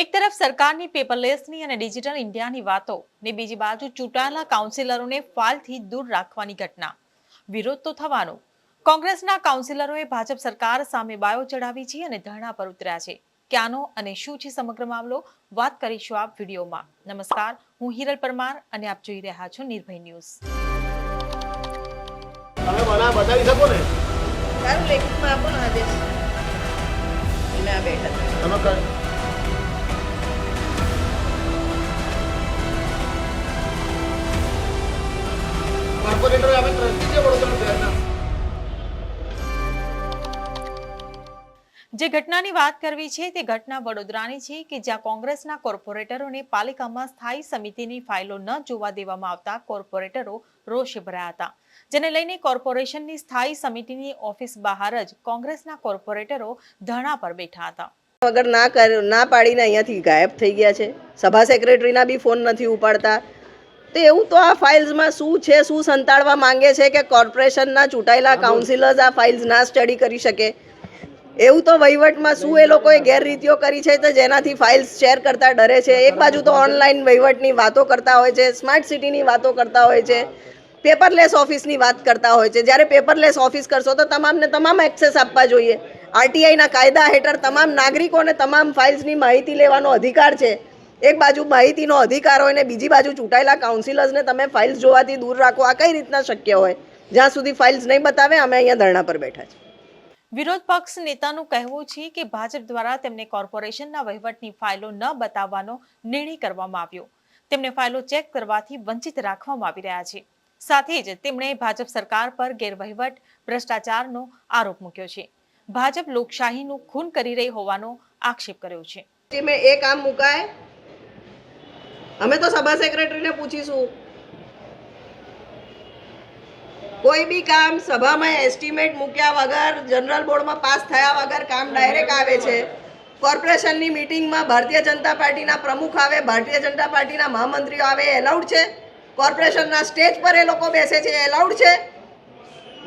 એક તરફ સરકારની પેપરલેસની અને ડિજિટલ ઇન્ડિયાની વાતો ને બીજી બાજુ ચૂંટાયેલા કાઉન્સિલરોને ફાઇલથી દૂર રાખવાની ઘટના. વિરોધ તો થવાનો. કોંગ્રેસના કાઉન્સિલરોએ ભાજપ સરકાર સામે બાયો ચડાવી છે અને ધરણા પર ઉતર્યા છે. ક્યાંનો અને શું છે સમગ્ર મામલો? વાત કરીશું આ વિડીયોમાં. નમસ્કાર હું હિરલ પરમાર અને આપ જોઈ રહ્યા છો નિર્ભય ન્યૂઝ. તમે મને બતાવી શકો ને? સારું લેખિતમાં આપો આદેશ. તમે કઈ કોર્પોરેટર ટ્રસ્ટી છે વડોદરા શહેરના. જે ઘટનાની વાત કરવી છે તે ઘટના વડોદરાની છે કે જ્યાં કોંગ્રેસના કોર્પોરેટરોને પાલિકામાં સ્થાયી સમિતિની ફાઇલો ન જોવા દેવામાં આવતા કોર્પોરેટરો રોષે ભરાયા હતા. જેને લઈને કોર્પોરેશનની સ્થાયી સમિતિની ઓફિસ બહાર જ કોંગ્રેસના કોર્પોરેટરો ધરણા પર બેઠા હતા. વગર ના કર ના પાડીને અહીંયાથી ગાયબ થઈ ગયા છે સભા સેક્રેટરીના બી ફોન નથી ઉપાડતા તો એવું તો આ ફાઇલ્સમાં શું છે શું સંતાડવા માંગે છે કે કોર્પોરેશનના ચૂંટાયેલા કાઉન્સિલર્સ આ ફાઇલ્સ ના સ્ટડી કરી શકે? એવું તો વહીવટમાં શું એ લોકોએ ગેરરીતિઓ કરી છે તો જેનાથી ફાઇલ્સ શેર કરતા ડરે છે? એક બાજુ તો ઓનલાઈન વહીવટની વાતો કરતા હોય છે સ્માર્ટ સિટીની વાતો કરતા હોય છે પેપરલેસ ઓફિસની વાત કરતા હોય છે. જ્યારે પેપરલેસ ઓફિસ કરશો તો તમામને તમામ એક્સેસ આપવા જોઈએ. આરટીઆઈના કાયદા હેઠળ તમામ નાગરિકોને તમામ ફાઇલ્સની માહિતી લેવાનો અધિકાર છે. એક બાજુ માહિતીનો અધિકાર હોય ને બીજી બાજુ ચૂંટાયેલા કાઉન્સિલર્સને તમે ફાઇલ્સ જોવાથી દૂર રાખો. આ કઈ રીતના શક્ય હોય? જ્યાં સુધી ફાઇલ્સ નહીં બતાવે અમે અહીંયા ધરણા પર બેઠા છીએ. વિરોધ પક્ષ નેતાનું કહેવું છે કે ભાજપ દ્વારા તેમને કોર્પોરેશનના વહીવટની ફાઇલો ન બતાવવાનો નિર્ણય કરવામાં આવ્યો. તેમને ફાઇલો ચેક કરવાથી વંચિત રાખવામાં આવી રહ્યા છે. સાથે જ તેમણે ભાજપ સરકાર પર ગેરવહીવટ ભ્રષ્ટાચારનો આરોપ મૂક્યો છે. ભાજપ લોકશાહીનું ખૂન કરી રહી હોવાનો આક્ષેપ કર્યો છે. મેં એ કામ મુકાય અમે તો સભા સેક્રેટરીને પૂછીશું. કોઈ બી કામ સભામાં એસ્ટિમેટ મૂક્યા વગર જનરલ બોર્ડમાં પાસ થયા વગર કામ ડાયરેક્ટ આવે છે. કોર્પોરેશનની મિટિંગમાં ભારતીય જનતા પાર્ટીના પ્રમુખ આવે, ભારતીય જનતા પાર્ટીના મહામંત્રીઓ આવે એલાઉડ છે? કોર્પોરેશનના સ્ટેજ પર એ લોકો બેસે છે એલાઉડ છે?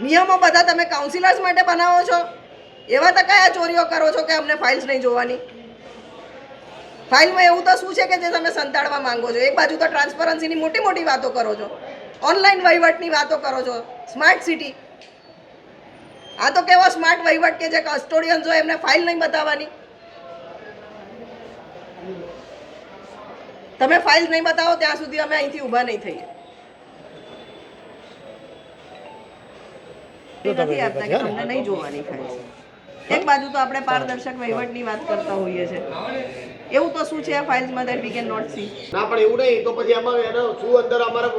નિયમો બધા તમે કાઉન્સિલર્સ માટે બનાવો છો. એવા તો કયા ચોરીઓ કરો છો કે અમને ફાઇલ્સ નહીં જોવાની? ફાઇલમાં એવું તો શું છે કે જે તમે સંતાડવા માંગો છો? એક બાજુ તો ટ્રાન્સપરન્સીની મોટી મોટી વાતો કરો છો. ઓનલાઈન વહીવટની વાતો કરો છો. Smart city. આ તો કેવો સ્માર્ટ વહીવટ કે જે કસ્ટોડિયન્સ હોય એમને ફાઇલ નહીં બતાવવાની? તમે ફાઇલ નહીં બતાવો ત્યાં સુધી અમે અહીંથી ઊભા નહીં થઈએ. નથી આપતા કે તમને નહીં જોવાની ફાઇલ એક બાજુ તો આપણે પારદર્શક વહીવટની વાત કરતા હોઈએ છીએ. એવું તો શું છે ફાઇલ્સમાં that we can not see ના પણ એવું નહીં તો પછી એમાં એનો શું અંદર અમારે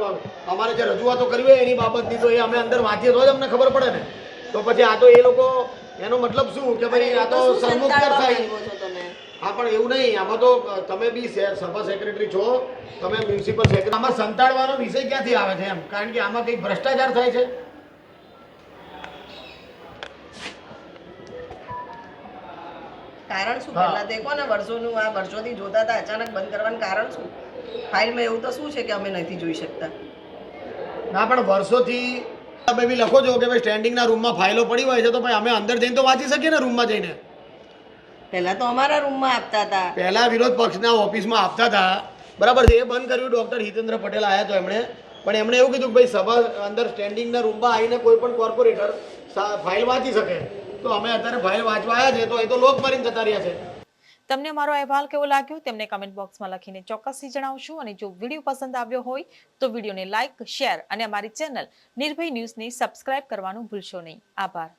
અમારે જે રજૂઆતો કરવી હોય એની બાબતની તો એ અમે અંદર વાંચીએ તો જ અમને ખબર પડે ને. તો પછી આ તો એ લોકો એનો મતલબ શું? કે ભાઈ આ તો સરમુખ દર્શાવી હા. પણ એવું નહીં આમાં તો તમે બી સભા સેક્રેટરી છો તમે મ્યુનિસિપલ સેક્રેટરી આમાં સંતાડવાનો વિષય ક્યાંથી આવે છે એમ? કારણ કે આમાં કંઈક ભ્રષ્ટાચાર થાય છે? કારણ શું. પહેલા દેખો ને વર્ષોનું આ વર્ષોથી જોતા હતા અચાનક બંધ કરવાનું કારણ શું? ફાઇલમાં એવું તો શું છે કે અમે નથી જોઈ શકતા? ના પણ વર્ષોથી તમે બી લખો છો કે ભાઈ સ્ટેન્ડિંગના રૂમમાં ફાઇલો પડી હોય છે તો ભાઈ અમે અંદર જઈને તો વાંચી શકીએ ને રૂમમાં જઈને. પહેલા તો અમારા રૂમમાં આપતા હતા. પહેલા વિરોધ પક્ષના ઓફિસમાં આપતા હતા. બરાબર છે એ બંધ કર્યું ડૉક્ટર હિતેન્દ્ર પટેલ આવ્યા તો એમણે. પણ એમણે એવું કીધું કે ભાઈ સભા અંદર સ્ટેન્ડિંગના રૂમમાં આવીને કોઈ પણ કોર્પોરેટર ફાઇલ વાંચી શકે. તો અમે અત્યારે ફાઇલ વાંચવા આવ્યા છે, તો એ તો લોક મારીને જતા રહ્યા છે. તમને મારો અહેવાલ કેવો લાગ્યો, તેમને કમેન્ટ બોક્સમાં લખીને ચોક્કસથી જણાવશો. અને જો વીડિયો પસંદ આવ્યો હોય, તો વિડીયોને લાઇક શેર અને અમારી ચેનલ નિર્ભય ન્યૂઝને સબસ્ક્રાઇબ કરવાનું ભૂલશો નહીં. આભાર.